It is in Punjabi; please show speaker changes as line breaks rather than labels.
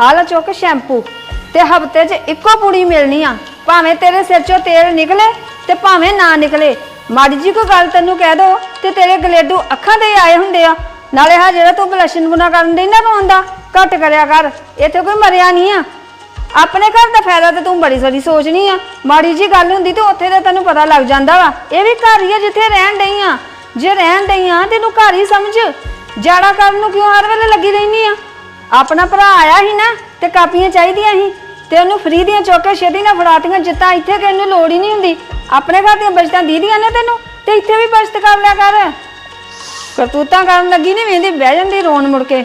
ਆਹ ਲੈ ਚੁੱਕ ਸ਼ੈਂਪੂ। ਤੇ ਹਫ਼ਤੇ 'ਚ ਇੱਕੋ ਪੁੜੀ ਮਿਲਣੀ ਆ। ਭਾਵੇਂ ਤੇਰੇ ਸਿਰ 'ਚੋਂ ਤੇਲ ਨਿਕਲੇ ਤੇ ਭਾਵੇਂ ਨਾ ਨਿਕਲੇ। ਮਾੜੀ ਜੀ ਕੋਈ ਗੱਲ ਤੈਨੂੰ ਕਹਿ ਦੋ ਤੇ ਤੇਰੇ ਗਲੇਡੂ ਅੱਖਾਂ ਤੇ ਆਏ ਹੁੰਦੇ ਆ। ਨਾਲੇ ਹਾਂ ਜਿਹੜਾ ਤੂੰ ਬਲਸ਼ਨ ਬੁਨਾ ਕਰਨ ਦੀ ਨਾ ਰੋਂਦਾ ਘੱਟ ਕਰਿਆ ਕਰ, ਇੱਥੇ ਕੋਈ ਮਰਿਆ ਨਹੀਂ ਆ। ਆਪਣੇ ਘਰ ਦਾ ਫਾਇਦਾ ਤੇ ਤੂੰ ਬੜੀ ਸਾਰੀ ਸੋਚਣੀ ਆ। ਮਾੜੀ ਜੀ ਗੱਲ ਹੁੰਦੀ ਤੇ ਉੱਥੇ ਤੇ ਤੈਨੂੰ ਪਤਾ ਲੱਗ ਜਾਂਦਾ ਵਾ। ਇਹ ਵੀ ਘਰ ਹੀ ਆ ਜਿੱਥੇ ਰਹਿਣ ਡਈ ਆ। ਜੇ ਰਹਿਣ ਡਈ ਆ, ਤੈਨੂੰ ਘਰ ਹੀ ਸਮਝ। ਜਾੜਾ ਕਰਨ ਨੂੰ ਕਿਉਂ ਹਰ ਵੇਲੇ ਲੱਗੀ ਰਹਿਨੀ ਆ? ਆਪਣਾ ਭਰਾ ਆਇਆ ਸੀ ਨਾ ਤੇ ਕਾਪੀਆਂ ਚਾਹੀਦੀਆਂ ਸੀ ਤੇ ਉਹਨੂੰ ਫ੍ਰੀ ਦੀਆਂ ਚੁੱਕ ਕੇ ਛੇਤੀ ਨਾਲ ਫੜਾਤੀਆਂ ਜਿੱਤਾਂ ਇੱਥੇ ਕਿਸੇ ਨੂੰ ਲੋੜ ਹੀ ਨਹੀਂ ਹੁੰਦੀ। ਆਪਣੇ ਘਰ ਦੀਆਂ ਬਚਤਾਂ ਦੀਦੀਆਂ ਨੇ ਤੈਨੂੰ ਤੇ ਇੱਥੇ ਵੀ ਬਚਤ ਕਰ ਲਿਆ ਕਰ। ਕਰਤੂਤਾਂ ਕਰਨ ਲੱਗੀ ਨਹੀਂ ਵੇਂਦੀ, ਬਹਿ ਜਾਂਦੀ ਰੋਣ ਮੁੜ ਕੇ।